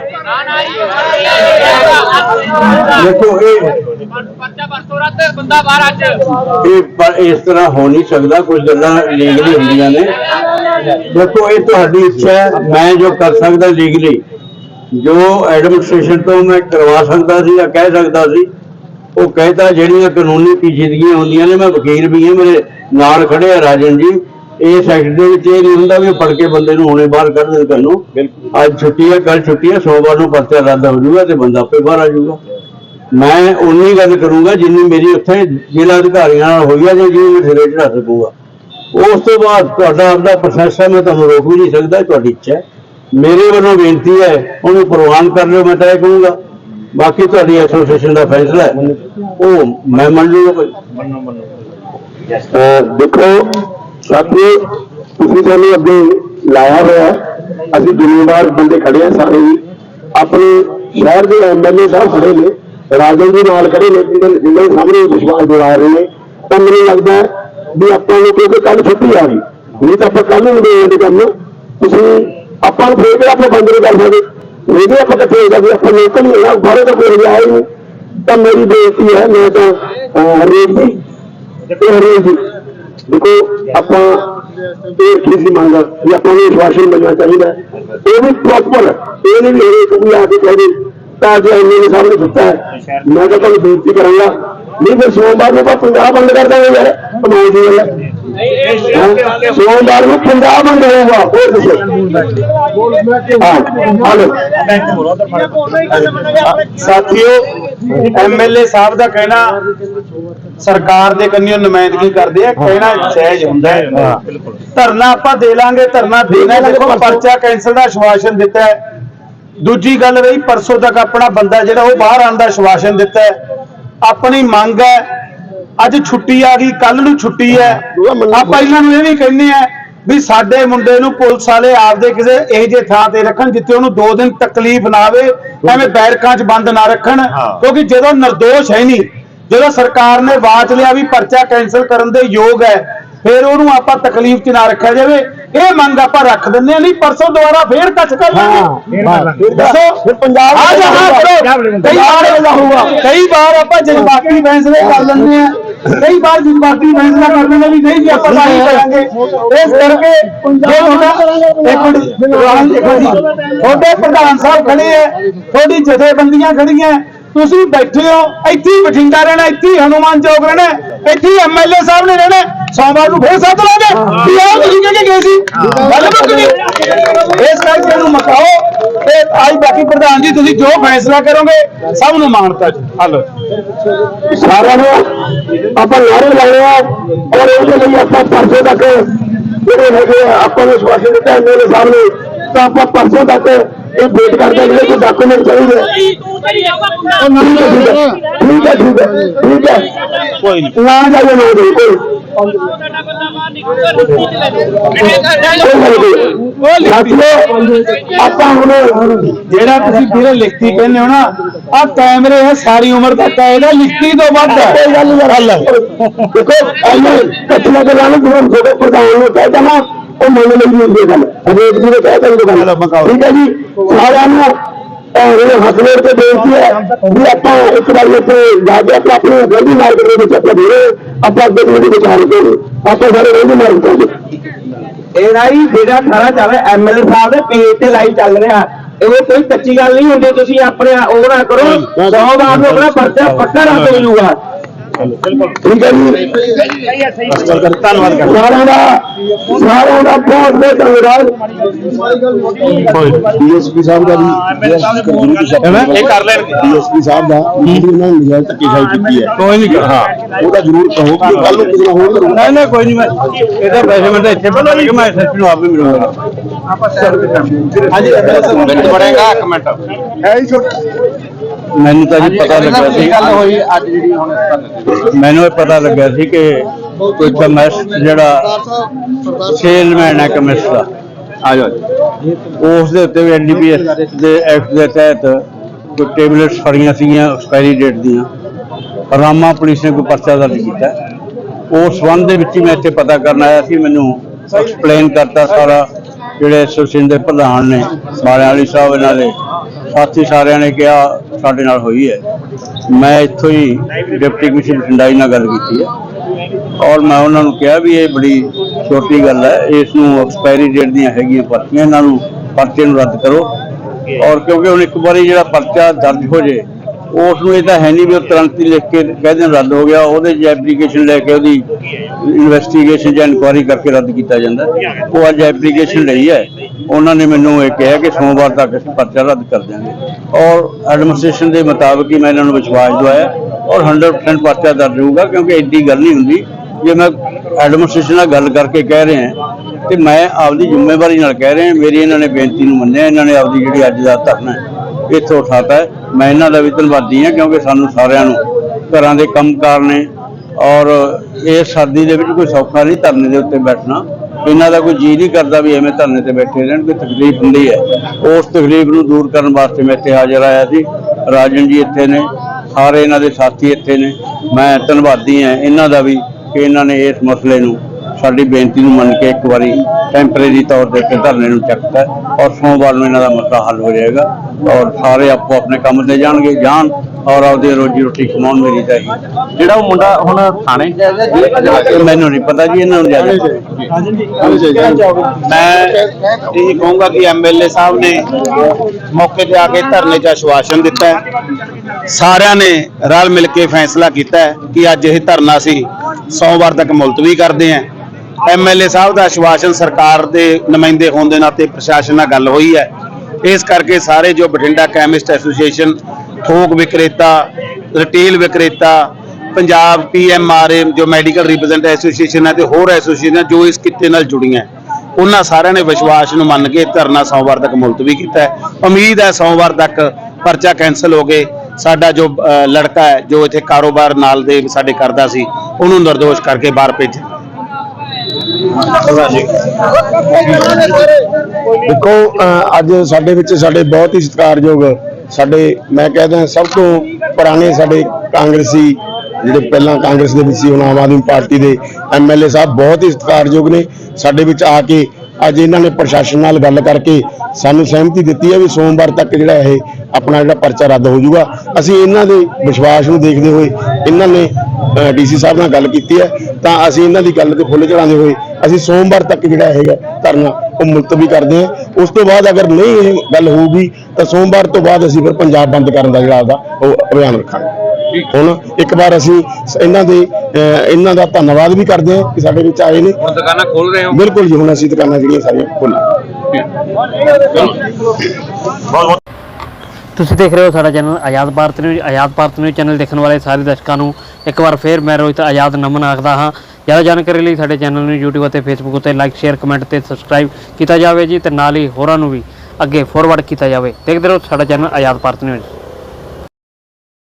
ਦੇਖੋ, ਇਹ ਇਹ ਇਸ ਤਰ੍ਹਾਂ ਹੋ ਨਹੀਂ ਸਕਦਾ ਕੁਝ ਗੱਲਾਂ ਲੀਗਲੀ ਹੁੰਦੀਆਂ ਨੇ। ਦੇਖੋ ਇਹ ਤੁਹਾਡੀ ਇੱਛਾ ਹੈ ਮੈਂ ਜੋ ਕਰ ਸਕਦਾ ਲੀਗਲੀ ਜੋ ਐਡਮਿਨਿਸਟ੍ਰੇਸ਼ਨ ਤੋਂ ਮੈਂ ਕਰਵਾ ਸਕਦਾ ਸੀ ਜਾਂ ਕਹਿ ਸਕਦਾ ਸੀ ਉਹ ਕਹਿਤਾ ਜਿਹੜੀਆਂ ਕਾਨੂੰਨੀ ਪੇਚੀਦਗੀਆਂ ਹੁੰਦੀਆਂ ਨੇ ਮੈਂ ਵਕੀਲ ਵੀ ਹਾਂ ਮੇਰੇ ਨਾਲ ਖੜੇ ਆ ਰਾਜਨ ਜੀ। ਇਸ ਐਕਟ ਦੇ ਵਿੱਚ ਇਹ ਨਹੀਂ ਹੁੰਦਾ ਵੀ ਪੜ ਕੇ ਬੰਦੇ ਨੂੰ ਹੁਣੇ ਬਾਹਰ ਕੱਢ ਦੇ ਤੁਹਾਨੂੰ। ਅੱਜ ਛੁੱਟੀ ਹੈ ਕੱਲ ਛੁੱਟੀ ਹੈ ਸੋਮਵਾਰ ਨੂੰ ਪਰਚਾ ਰੱਦ ਹੋ ਜਾਊਗਾ ਤੇ ਬੰਦਾ ਆਪੇ ਬਾਹਰ ਆ ਜਾਊਗਾ। ਮੈਂ ਉਨੀ ਗੱਲ ਕਰੂੰਗਾ ਜਿੰਨੀ ਮੇਰੀ ਉੱਥੇ ਜ਼ਿਲ੍ਹਾ ਅਧਿਕਾਰੀਆਂ ਨਾਲ ਹੋਈ ਹੈ ਜੇ ਜੀ ਮੈਂ ਸਿਰੇ ਚੜਾ ਸਕੂੰਗਾ। ਉਸ ਤੋਂ ਬਾਅਦ ਤੁਹਾਡਾ ਆਪਦਾ ਪ੍ਰੋਸੈਸ ਹੈ ਮੈਂ ਤੁਹਾਨੂੰ ਰੋਕ ਵੀ ਨਹੀਂ ਸਕਦਾ, ਤੁਹਾਡੀ ਇੱਛਾ ਮੇਰੇ ਵੱਲੋਂ ਬੇਨਤੀ ਹੈ, ਉਹਨੂੰ ਪ੍ਰਵਾਨ ਕਰ ਲਿਓ, ਮੈਂ ਤਾਂ ਇਹ ਕਹੂੰਗਾ। ਬਾਕੀ ਤੁਹਾਡੀ ਐਸੋਸੀਏਸ਼ਨ ਦਾ ਫੈਸਲਾ ਹੈ। ਉਹ ਮੈਂ ਮੰਨ ਲੂੰਗਾ ਦੇਖੋ, ਸਾਥੀਓ, ਤੁਸੀਂ ਸਾਨੂੰ ਅੱਗੇ ਲਾਇਆ ਹੋਇਆ ਅਸੀਂ ਜ਼ਿੰਮੇਵਾਰ ਬੰਦੇ ਖੜੇ ਆ ਸਾਰੇ ਹੀ। ਆਪਣੇ ਸ਼ਹਿਰ ਦੇ ਐਮਐਲਏ ਸਾਹਿਬ ਖੜੇ ਨੇ। ਰਾਜਨ ਜੀ ਨਾਲ ਖੜੇ ਨੇ ਜਿਹਨਾਂ ਜਿਨ੍ਹਾਂ ਸਾਹਮਣੇ ਵਿਸ਼ਵਾਸ ਦਿਵਾ ਰਹੇ ਨੇ। ਤਾਂ ਮੈਨੂੰ ਲੱਗਦਾ ਵੀ ਆਪਾਂ ਨੂੰ ਕਿਉਂਕਿ ਕੱਲ ਛੁੱਟੀ ਆ ਗਈ ਨਹੀਂ ਤਾਂ ਆਪਾਂ ਕੱਲ ਨੂੰ ਦੇ ਕੰਮ। ਤੁਸੀਂ ਆਪਾਂ ਨੂੰ ਫੇਰ ਕਿਹੜਾ ਆਪਣੇ ਬੰਦੇ ਨੂੰ ਕਰ ਸਕਦੇ? ਨਹੀਂ ਆਪਾਂ ਕਿੱਥੇ ਹੋ ਜਾਂਦੇ ਆਪਾਂ ਲੋਕਲ ਹੀ ਹਾਂ ਬਾਹਰੋਂ ਤਾਂ ਕੋਈ ਆਇਆ ਹੀ ਤਾਂ ਮੇਰੀ ਬੇਨਤੀ ਹੈ ਮੈਂ ਤਾਂ ਅਹ, ਹਰੇਕ ਜੀ ਤੇ ਹਰੇਕ ਜੀ ਦੇਖੋ ਆਪਾਂ ਇਹ ਕੀ ਸੀ ਮੰਗ ਵੀ ਆਪਾਂ ਨੂੰ ਵਿਸ਼ਵਾਸਨ ਮਿਲਣਾ ਚਾਹੀਦਾ। ਇਹ ਵੀ ਪ੍ਰੋਪਰ ਇਹ ਨਹੀਂ ਵੀ ਹਰੇਕ ਕੋਈ ਆ ਕੇ ਕਹੇ ਤਾਂ ਜੇ ਇੰਨੇ ਦੇ ਸਾਹਮਣੇ ਦਿੱਤਾ ਹੈ। ਮੈਂ ਤਾਂ ਤੁਹਾਨੂੰ ਬੇਨਤੀ ਕਰਾਂਗਾ। ਨਹੀਂ ਫਿਰ ਸੋਮਵਾਰ ਨੂੰ ਆਪਾਂ ਪੰਜਾਬ ਬੰਦ ਕਰ ਦਾਂਗੇ ਯਾਰ ਕਮਾਈ ਦੀ ਗੱਲ ਹੈ? ਸੋਮਵਾਰ ਨੂੰ ਪੰਜਾਬ ਬੰਦ ਹੋਊਗਾ ਹੋਰ ਦੱਸੋ ਸਾਥੀਓ ਐਮਐਲਏ ਸਾਹਿਬ ਦਾ ਕਹਿਣਾ ਸਰਕਾਰ ਦੇ ਕੰਨਿਓ ਨੁਮਾਇੰਦਗੀ ਕਰਦੇ ਆ ਕਹਿਣਾ ਜਾਇਜ਼ ਹੁੰਦਾ ਹੈ। ਧਰਨਾ ਆਪਾਂ ਦੇ ਲਾਂਗੇ ਧਰਨਾ ਦੇਣਾ। ਦੇਖੋ ਪਰਚਾ ਕੈਂਸਲ ਦਾ ਆਸ਼ਵਾਸਨ ਦਿੱਤਾ ਹੈ। ਦੂਜੀ ਗੱਲ ਰਹੀ ਪਰਸੋਂ ਤੱਕ ਆਪਣਾ ਬੰਦਾ ਜਿਹੜਾ ਉਹ ਬਾਹਰ ਆਉਣ ਦਾ ਆਸ਼ਵਾਸਨ ਦਿੱਤਾ ਹੈ। ਆਪਣੀ ਮੰਗ ਹੈ ਅੱਜ ਛੁੱਟੀ ਆ ਗਈ ਕੱਲ ਨੂੰ ਛੁੱਟੀ ਹੈ। ਆਪਾਂ ਇਹਨਾਂ ਨੂੰ ਇਹ ਵੀ ਕਹਿੰਦੇ ਆ ਵੀ ਸਾਡੇ ਮੁੰਡੇ ਨੂੰ ਪੁਲਿਸ ਵਾਲੇ ਆਪਦੇ ਕਿਸੇ ਇਹੋ ਜਿਹੇ ਥਾਂ ਤੇ ਰੱਖਣ ਜਿੱਥੇ ਉਹਨੂੰ ਦੋ ਦਿਨ ਤਕਲੀਫ ਨਾ ਆਵੇ ਐਵੇਂ ਬੈਰਕਾਂ 'ਚ ਬੰਦ ਨਾ ਰੱਖਣ ਕਿਉਂਕਿ ਜਦੋਂ ਨਿਰਦੋਸ਼ ਹੈ ਨਹੀਂ ਜਦੋਂ ਸਰਕਾਰ ਨੇ ਬਾਤ ਲਿਆ ਵੀ ਪਰਚਾ ਕੈਂਸਲ ਕਰਨ ਦੇ ਯੋਗ ਹੈ ਫਿਰ ਉਹਨੂੰ ਆਪਾਂ ਤਕਲੀਫ 'ਚ ਨਾ ਰੱਖਿਆ ਜਾਵੇ। ਇਹ ਮੰਗ ਆਪਾਂ ਰੱਖ ਦਿੰਦੇ ਆ ਨਹੀਂ ਪਰਸੋਂ ਦੁਬਾਰਾ ਫੇਰ ਕੱਚ ਕਰ ਲਾਂਗੇ। ਦੱਸੋ। ਫਿਰ ਪੰਜਾਬ ਆ ਜਾ ਹਾਂ ਕਰੋ ਕਈ ਵਾਰ ਹੋਊਗਾ। ਕਈ ਵਾਰ ਆਪਾਂ ਜਜ਼ਬਾਤੀ ਫੈਸਲੇ ਕਰ ਲੈਂਦੇ ਆ ਕਈ ਵਾਰ ਜਜ਼ਬਾਤੀ ਫੈਸਲਾ ਕਰ ਲੈਂਦੇ ਵੀ ਨਹੀਂ ਜੀ ਆਪਾਂ ਤਾਂ ਨਹੀਂ ਕਰਾਂਗੇ। ਇਸ ਕਰਕੇ ਜੇ ਤੁਹਾਡਾ ਇੱਕ ਮਿੰਟ ਰਾਹੁਲ ਜੀ, ਦੇਖੋ ਜੀ। ਤੁਹਾਡੇ ਪ੍ਰਧਾਨ ਸਾਹਿਬ ਖੜੇ ਆ ਤੁਹਾਡੀ ਜਥੇਬੰਦੀਆਂ ਖੜੀਆਂ। ਤੁਸੀਂ ਬੈਠੇ ਹੋ ਇੱਥੇ ਹੀ ਬਠਿੰਡਾ ਰਹਿਣਾ ਇੱਥੇ ਹੀ ਹਨੂਮਾਨ ਚੌਕ ਰਹਿਣਾ ਇੱਥੇ ਹੀ ਐਮਐਲਏ ਸਾਹਿਬ ਨੇ ਰਹਿਣਾ ਸੋਮਵਾਰ ਨੂੰ ਫੇਰ ਸੱਦ ਲਾਂਗੇ। ਵੀ ਆਓ ਤੁਸੀਂ ਕਹਿ ਕੇ ਗਏ ਸੀ? ਗੱਲ ਮੁੱਕ ਇਸ ਕਰਕੇ ਇਹਨੂੰ ਮਕਾਓ। ਤੇ ਆਈ ਬਾਕੀ ਪ੍ਰਧਾਨ ਜੀ ਤੁਸੀਂ ਜੋ ਫੈਸਲਾ ਕਰੋਗੇ ਸਭ ਨੂੰ ਮਾਨਤਾ ਜੀ ਹਲੋ। ਸਾਰਿਆਂ ਨੂੰ ਆਪਾਂ ਨਾਰੇ ਲਾਏ ਆ ਔਰ ਇਹਦੇ ਲਈ ਆਪਾਂ ਪਰਸੋਂ ਤੱਕ ਜਿਹੜੇ ਹੈਗੇ ਆ, ਆਪਾਂ ਨੂੰ ਸਵਾਸ਼ਨ ਦਿੱਤਾ ਹੈ ਮੇਰੇ ਸਾਹਮਣੇ ਤਾਂ ਆਪਾਂ ਪਰਸੋਂ ਤੱਕ ਇਹ ਵੇਟ ਕਰਦੇ ਹਾਂ ਜਿਹੜੇ ਕੋਈ ਡਾਕੂਮੈਂਟ ਚਾਹੀਦੇ। ਠੀਕ ਹੈ ਠੀਕ ਹੈ ਠੀਕ ਹੈ ਠੀਕ ਹੈ ਠੀਕ ਹੈ। ਕੋਈ ਨਹੀਂ। ਨਾ ਜਾਈਏ ਨਾ ਜਾਈਏ ਕੋਈ। ਆਪਾਂ ਹੁਣ ਜਿਹੜਾ ਤੁਸੀਂ ਵੀਰੇ ਲਿਖਤੀ ਕਹਿੰਦੇ ਹੋ ਨਾ ਆ ਕੈਮਰੇ ਹੈ ਸਾਰੀ ਉਮਰ ਦਾ ਕਾਇਦਾ ਲਿਖਤੀ ਤੋਂ ਵੱਧ ਹੈ। ਕੋਈ ਗੱਲ ਨਹੀਂ। ਯਾਰ ਦੇਖੋ ਐਨੇ ਕੱਚੀਆਂ ਗੱਲਾਂ ਨੂੰ ਜਦੋਂ ਪ੍ਰਧਾਨ ਨੂੰ ਕਹਿ ਦੇਣਾ ਉਹ ਮੰਨ ਲਈ ਨਹੀਂ ਹੁੰਦੀ ਗੱਲ ਹਰੇਕ ਜੀ ਨੇ ਕਹਿ ਤਾ ਗੱਲ ਠੀਕ ਹੈ ਜੀ? ਸਾਰਿਆਂ ਨੂੰ ਔਰ ਇਹ ਹੱਥ ਜੋੜ ਕੇ ਬੇਨਤੀ ਹੈ ਵੀ ਆਪਾਂ ਇੱਕ ਵਾਰ ਇੱਥੇ ਜਾ ਕੇ ਆਪਾਂ ਆਪਣੇ ਗੰਦੀ ਮਾਰਕੀਟ ਦੇ ਵਿੱਚ ਆਪਾਂ ਦੇ ਆਪਾਂ ਅੱਗੇ ਦੀ ਵਿਚਾਰ ਕਰੀਏ ਆਪਾਂ ਸਾਰੇ ਰਹਿੰਦੇ ਮਾਰਕੀਟ ਕਰੀਏ ਇਹ ਰਾਈ ਜਿਹੜਾ ਸਾਰਾ ਚੱਲ ਰਿਹਾ ਐਮਐਲਏ ਸਾਹਿਬ ਦੇ ਪੇਜ ਤੇ ਲਾਈਵ ਚੱਲ ਰਿਹਾ। ਇਹ ਕੋਈ ਕੱਚੀ ਗੱਲ ਨਹੀਂ ਹੁੰਦੀ ਤੁਸੀਂ ਆਪਣੇ ਉਹ ਨਾ ਕਰੋ। ਸੋਮਵਾਰ ਨੂੰ ਆਪਣਾ ਪਰਚਾ ਪੱਕਾ ਰੱਖ ਹੋ ਜਾਊਗਾ ਠੀਕ ਹੈ ਜੀ ਧੰਨਵਾਦ ਸਾਰਿਆਂ ਦਾ ਸਾਰਿਆਂ ਦਾ ਬਹੁਤ ਬਹੁਤ ਧੰਨਵਾਦ ਡੀਐਸਪੀ ਸਾਹਿਬ ਦਾ ਵੀ ਇਹ ਕਰ ਲੈਣ ਡੀਐਸਪੀ ਸਾਹਿਬ ਦਾ। ਜਿਹੜੀ ਉਹਨਾਂ ਨੇ ਨਿਗਾਹ ਤੱਕ ਖਾਈ ਕੀਤੀ ਹੈ ਕੋਈ ਨਹੀਂ ਹਾਂ ਉਹਦਾ ਜ਼ਰੂਰ ਕਹੋ ਕਿ ਕੱਲ ਨੂੰ ਕਿਸੇ ਨਾਲ ਹੋਰ ਕਰੂਗਾ ਨਹੀਂ ਨਹੀਂ ਕੋਈ ਨਹੀਂ ਮੈਂ ਇਹਦਾ ਵੈਸੇ ਮੈਂ ਤਾਂ ਇੱਥੇ ਪਤਾ ਕਿ ਮੈਂ ਐਸਐਸਪੀ ਨੂੰ ਆਪ ਵੀ ਮਿਲੂੰਗਾ ਹਾਂਜੀ ਮਿੰਟ ਬਣੇਗਾ ਇੱਕ ਮਿੰਟ ਮੈਨੂੰ ਤਾਂ ਜੀ ਪਤਾ ਲੱਗਾ ਸੀ। ਗੱਲ ਹੋਈ ਅੱਜ ਜਿਹੜੀ ਹੁਣ ਮੈਨੂੰ ਇਹ ਪਤਾ ਲੱਗਿਆ ਸੀ ਕਿ ਕੋਈ ਕਮਿਸਟ ਜਿਹੜਾ ਸੇਲਮੈਨ ਹੈ ਕਮਿਸਟ ਦਾ। ਆ ਜਾਓ ਉਸ ਦੇ ਉੱਤੇ ਵੀ ਐਨਡੀਪੀਐਸ ਦੇ ਐਕਟ ਦੇ ਤਹਿਤ ਕੋਈ ਟੇਬਲੇਟਸ ਫੜੀਆਂ ਸੀਗੀਆਂ ਐਕਸਪਾਇਰੀ ਡੇਟ ਦੀਆਂ ਰਾਮਾ ਪੁਲਿਸ ਨੇ ਕੋਈ ਪਰਚਾ ਦਰਜ ਕੀਤਾ। ਉਸ ਸੰਬੰਧ ਦੇ ਵਿੱਚ ਹੀ ਮੈਂ ਇੱਥੇ ਪਤਾ ਕਰਨ ਆਇਆ ਸੀ ਮੈਨੂੰ ਐਕਸਪਲੇਨ ਕਰਤਾ ਸਾਰਾ ਜਿਹੜੇ ਐਸੋਸੀਏਸ਼ਨ ਦੇ ਪ੍ਰਧਾਨ ਨੇ ਮਾਰਿਆਂ ਵਾਲੀ ਸਾਹਿਬ ਇਹਨਾਂ ਦੇ ਸਾਥੀ ਸਾਰਿਆਂ ਨੇ ਕਿਹਾ ਸਾਡੇ ਨਾਲ ਹੋਈ ਹੈ। ਮੈਂ ਇੱਥੋਂ ਹੀ ਡਿਪਟੀ ਕਮਿਸ਼ਨਰ ਬਠਿੰਡਾ ਨਾਲ ਗੱਲ ਕੀਤੀ ਹੈ। ਔਰ ਮੈਂ ਉਹਨਾਂ ਨੂੰ ਕਿਹਾ ਵੀ ਇਹ ਬੜੀ ਛੋਟੀ ਗੱਲ ਹੈ। ਇਸ ਨੂੰ ਐਕਸਪਾਇਰੀ ਡੇਟ ਦੀਆਂ ਹੈਗੀਆਂ ਪਰਚੀਆਂ, ਇਹਨਾਂ ਨੂੰ ਪਰਚੇ ਨੂੰ ਰੱਦ ਕਰੋ। ਔਰ ਕਿਉਂਕਿ ਹੁਣ ਇੱਕ ਵਾਰੀ ਜਿਹੜਾ ਪਰਚਾ ਦਰਜ ਹੋ ਜੇ ਉਸ ਨੂੰ ਇਹ ਤਾਂ ਹੈ ਨਹੀਂ ਵੀ ਉਹ ਤੁਰੰਤ ਹੀ ਲਿਖ ਕੇ ਕਹਿ ਦੇਣ ਰੱਦ ਹੋ ਗਿਆ, ਉਹਦੇ 'ਚ ਐਪਲੀਕੇਸ਼ਨ ਲੈ ਕੇ ਉਹਦੀ ਇਨਵੈਸਟੀਗੇਸ਼ਨ ਜਾਂ ਇਨਕੁਆਇਰੀ ਕਰਕੇ ਰੱਦ ਕੀਤਾ ਜਾਂਦਾ। ਉਹ ਅੱਜ ਐਪਲੀਕੇਸ਼ਨ ਲਈ ਹੈ। ਉਹਨਾਂ ਨੇ ਮੈਨੂੰ ਇਹ ਕਿਹਾ ਕਿ ਸੋਮਵਾਰ ਤੱਕ ਅਸੀਂ ਪਰਚਾ ਰੱਦ ਕਰ ਦਿਆਂਗੇ। ਔਰ ਐਡਮਿਨਿਸਟ੍ਰੇਸ਼ਨ ਦੇ ਮੁਤਾਬਕ ਹੀ ਮੈਂ ਇਹਨਾਂ ਨੂੰ ਵਿਸ਼ਵਾਸ ਦਵਾਇਆ ਔਰ 100% ਪਰਚਾ ਦਰਜ ਹੋਊਗਾ ਕਿਉਂਕਿ ਐਡੀ ਗੱਲ ਨਹੀਂ ਹੁੰਦੀ। ਜੇ ਮੈਂ ਐਡਮਿਨਿਸਟ੍ਰੇਸ਼ਨ ਨਾਲ ਗੱਲ ਕਰਕੇ ਕਹਿ ਰਿਹਾ ਤੇ ਮੈਂ ਆਪਦੀ ਜ਼ਿੰਮੇਵਾਰੀ ਨਾਲ ਕਹਿ ਰਿਹਾ ਮੇਰੀ ਇਹਨਾਂ ਨੇ ਬੇਨਤੀ ਨੂੰ ਮੰਨਿਆ, ਇਹਨਾਂ ਨੇ ਆਪਦੀ ਜਿਹੜੀ ਅੱਜ ਦਾ ਧਰਨਾ ਹੈ ਇੱਥੋਂ ਉਠਾਤਾ ਹੈ। ਮੈਂ ਇਹਨਾਂ ਦਾ ਵੀ ਧੰਨਵਾਦੀ ਹਾਂ ਕਿਉਂਕਿ ਸਾਨੂੰ ਸਾਰਿਆਂ ਨੂੰ ਘਰਾਂ ਦੇ ਕੰਮਕਾਰ ਨੇ ਔਰ ਇਹ ਸਰਦੀ ਦੇ ਵਿੱਚ ਕੋਈ ਸੌਖਾ ਨਹੀਂ ਧਰਨੇ ਦੇ ਉੱਤੇ ਬੈਠਣਾ। ਇਹਨਾਂ ਦਾ ਕੋਈ ਜੀ ਨਹੀਂ ਕਰਦਾ ਵੀ ਐਵੇਂ ਧਰਨੇ ਤੇ ਬੈਠੇ ਰਹਿਣ, ਕੋਈ ਤਕਲੀਫ ਹੁੰਦੀ ਹੈ। ਉਸ ਤਕਲੀਫ ਨੂੰ ਦੂਰ ਕਰਨ ਵਾਸਤੇ ਮੈਂ ਇੱਥੇ ਹਾਜ਼ਰ ਆਇਆ ਸੀ। ਰਾਜਨ ਜੀ ਇੱਥੇ ਨੇ, ਸਾਰੇ ਇਹਨਾਂ ਦੇ ਸਾਥੀ ਇੱਥੇ ਨੇ। ਮੈਂ ਧੰਨਵਾਦੀ ਹਾਂ ਇਹਨਾਂ ਦਾ ਵੀ ਕਿ ਇਹਨਾਂ ਨੇ ਇਸ ਮਸਲੇ ਨੂੰ ਸਾਡੀ ਬੇਨਤੀ ਨੂੰ ਮੰਨ ਕੇ ਇੱਕ ਵਾਰੀ ਟੈਂਪਰੇਰੀ ਤੌਰ ਤੇ ਇੱਥੇ ਧਰਨੇ ਨੂੰ ਚੱਕਤਾ ਔਰ ਸੋਮਵਾਰ ਨੂੰ ਇਹਨਾਂ ਦਾ ਮਸਲਾ ਹੱਲ ਹੋ ਜਾਏਗਾ। ਔਰ ਸਾਰੇ ਆਪੋ ਆਪਣੇ ਕੰਮ ਤੇ ਜਾਣਗੇ ਜਾਣ ਔਰ ਆਪਦੀ ਰੋਜੀ ਰੋਟੀ ਕਮਾਉਣ ਮੇਰੀ ਇਹੀ। ਜਿਹੜਾ ਉਹ ਮੁੰਡਾ ਹੁਣ ਥਾਣੇ ਮੈਨੂੰ ਨਹੀਂ ਪਤਾ ਜੀ ਇਹਨਾਂ ਨੂੰ ਜ਼ਿਆਦਾ ਮੈਂ ਇਹ ਕਹੂੰਗਾ ਕਿ ਐਮਐਲਏ ਸਾਹਿਬ ਨੇ ਮੌਕੇ ਤੇ ਆ ਕੇ ਧਰਨੇ 'ਚ ਆਸ਼ਵਾਸਨ ਦਿੱਤਾ ਹੈ। ਸਾਰਿਆਂ ਨੇ ਰਲ ਮਿਲ ਕੇ ਫੈਸਲਾ ਕੀਤਾ ਹੈ ਕਿ ਅੱਜ ਇਹ ਧਰਨਾ ਸੀ ਸੋਮਵਾਰ ਤੱਕ ਮੁਲਤਵੀ ਕਰਦੇ ਹਾਂ। ਐਮਐਲਏ ਸਾਹਿਬ ਦਾ ਆਸ਼ਵਾਸਨ ਸਰਕਾਰ ਦੇ ਨੁਮਾਇੰਦੇ ਹੋਣ ਦੇ ਨਾਤੇ ਪ੍ਰਸ਼ਾਸਨ ਨਾਲ ਗੱਲ ਹੋਈ ਹੈ। ਇਸ ਕਰਕੇ ਸਾਰੇ ਜੋ ਬਠਿੰਡਾ ਕੈਮਿਸਟ ਐਸੋਸੀਏਸ਼ਨ ਥੋਕ ਵਿਕਰੇਤਾ, ਰਿਟੇਲ ਵਿਕਰੇਤਾ, ਪੰਜਾਬ ਪੀਐਮਆਰਏ ਜੋ ਮੈਡੀਕਲ ਰਿਪਰੈਜ਼ੈਂਟ ਐਸੋਸੀਏਸ਼ਨ ਹੈ ਤੇ ਹੋਰ ਐਸੋਸੀਏਸ਼ਨਾਂ ਜੋ ਇਸ ਕਿੱਤੇ ਨਾਲ ਜੁੜੀਆਂ ਉਹਨਾਂ ਸਾਰਿਆਂ ਨੇ ਵਿਸ਼ਵਾਸ ਨੂੰ ਮੰਨ ਕੇ ਧਰਨਾ ਸੋਮਵਾਰ ਤੱਕ ਮੁਲਤਵੀ ਕੀਤਾ ਹੈ। ਉਮੀਦ ਹੈ ਸੋਮਵਾਰ ਤੱਕ ਪਰਚਾ ਕੈਨਸਲ ਹੋ ਗਏ। ਸਾਡਾ ਜੋ ਲੜਕਾ ਹੈ, ਜੋ ਇੱਥੇ ਕਾਰੋਬਾਰ ਨਾਲ ਦੇ ਸਾਡੇ ਕਰਦਾ ਸੀ, ਉਹਨੂੰ ਨਿਰਦੋਸ਼ ਕਰਕੇ ਬਾਹਰ ਭੇਜਿਆ। ਦੇਖੋ ਅੱਜ ਸਾਡੇ ਵਿੱਚ ਸਾਡੇ ਬਹੁਤ ਹੀ ਸਤਿਕਾਰਯੋਗ ਸਾਡੇ, ਮੈਂ ਕਹਿੰਦਾ ਸਭ ਤੋਂ ਪੁਰਾਣੇ ਸਾਡੇ ਕਾਂਗਰਸੀ, ਜਿਹੜੇ ਪਹਿਲਾਂ ਕਾਂਗਰਸ ਦੇ ਵਿੱਚ ਸੀ, ਹੁਣ ਆਮ ਆਦਮੀ ਪਾਰਟੀ ਦੇ ਐਮਐਲਏ ਸਾਹਿਬ ਬਹੁਤ ਹੀ ਸਤਿਕਾਰਯੋਗ ਨੇ। ਸਾਡੇ ਵਿੱਚ ਆ ਕੇ ਅੱਜ ਇਹਨਾਂ ਨੇ ਪ੍ਰਸ਼ਾਸਨ ਨਾਲ ਗੱਲ ਕਰਕੇ ਸਾਨੂੰ ਸਹਿਮਤੀ ਦਿੱਤੀ ਹੈ ਵੀ ਸੋਮਵਾਰ ਤੱਕ ਜਿਹੜਾ ਇਹ ਆਪਣਾ ਜਿਹੜਾ ਪਰਚਾ ਰੱਦ ਹੋ ਜਾਊਗਾ। ਅਸੀਂ ਇਹਨਾਂ ਦੇ ਵਿਸ਼ਵਾਸ ਨੂੰ ਦੇਖਦੇ ਹੋਏ ਇਹਨਾਂ ਨੇ ਡੀਸੀ ਸਾਹਿਬ ਨਾਲ ਗੱਲ ਕੀਤੀ ਹੈ। ਤਾਂ ਅਸੀਂ ਇਹਨਾਂ ਦੀ ਗੱਲ ਤੇ ਫੁੱਲ ਚੜਾਉਂਦੇ ਹੋਏ ਅਸੀਂ ਸੋਮਵਾਰ ਤੱਕ ਜਿਹੜਾ ਹੈਗਾ ਧਰਨਾ ਉਹ ਮੁਲਤਵੀ ਕਰਦੇ ਹਾਂ। ਉਸ ਤੋਂ ਬਾਅਦ ਅਗਰ ਨਹੀਂ ਇਹ ਗੱਲ ਹੋਊਗੀ, ਤਾਂ ਸੋਮਵਾਰ ਤੋਂ ਬਾਅਦ ਅਸੀਂ ਫਿਰ ਪੰਜਾਬ ਬੰਦ ਕਰਨ ਦਾ ਜਿਹੜਾ ਆਪਦਾ ਉਹ ਅਭਿਆਨ ਰੱਖਾਂਗੇ। ਹੁਣ ਇੱਕ ਵਾਰ ਅਸੀਂ ਇਹਨਾਂ ਦੇ ਇਹਨਾਂ ਦਾ ਧੰਨਵਾਦ ਵੀ ਕਰਦੇ ਹਾਂ ਕਿ ਸਾਡੇ ਵਿੱਚ ਆਏ ਨੇ। ਹੁਣ ਦੁਕਾਨਾਂ ਖੋਲ ਰਹੇ ਹੋ? ਬਿਲਕੁਲ ਜੀ ਹੁਣ ਅਸੀਂ ਦੁਕਾਨਾਂ ਜਿਹੜੀਆਂ ਸਾਰੀਆਂ ਖੋਲ੍ਹਾਂ ਤੁਸੀਂ ਦੇਖ ਰਹੇ ਹੋ ਸਾਡਾ channel Azad Bharat news. Azad Bharat news channel ਦੇਖਣ ਵਾਲੇ ਸਾਰੇ ਦਰਸ਼ਕਾਂ ਨੂੰ ਇੱਕ ਵਾਰ ਫੇਰ ਮੈਂ ਰੋਹਿਤ ਆਜ਼ਾਦ ਨਮਨ ਆਖਦਾ ਹਾਂ। ਜ਼ਿਆਦਾ ਜਾਣਕਾਰੀ ਲਈ ਸਾਡੇ ਚੈਨਲ ਨੂੰ YouTube ਅਤੇ Facebook ਉੱਤੇ ਲਾਈਕ ਸ਼ੇਅਰ ਕਮੈਂਟ ਤੇ ਸਬਸਕ੍ਰਾਈਬ ਕੀਤਾ ਜਾਵੇ ਜੀ ਤੇ ਨਾਲ ਹੀ ਹੋਰਾਂ ਨੂੰ ਵੀ ਅੱਗੇ ਫੋਰਵਰਡ ਕੀਤਾ ਜਾਵੇ। ਦੇਖਦੇ ਰਹੋ ਸਾਡਾ ਚੈਨਲ ਆਜ਼ਾਦ ਭਾਰਤ ਨਿਊਜ਼।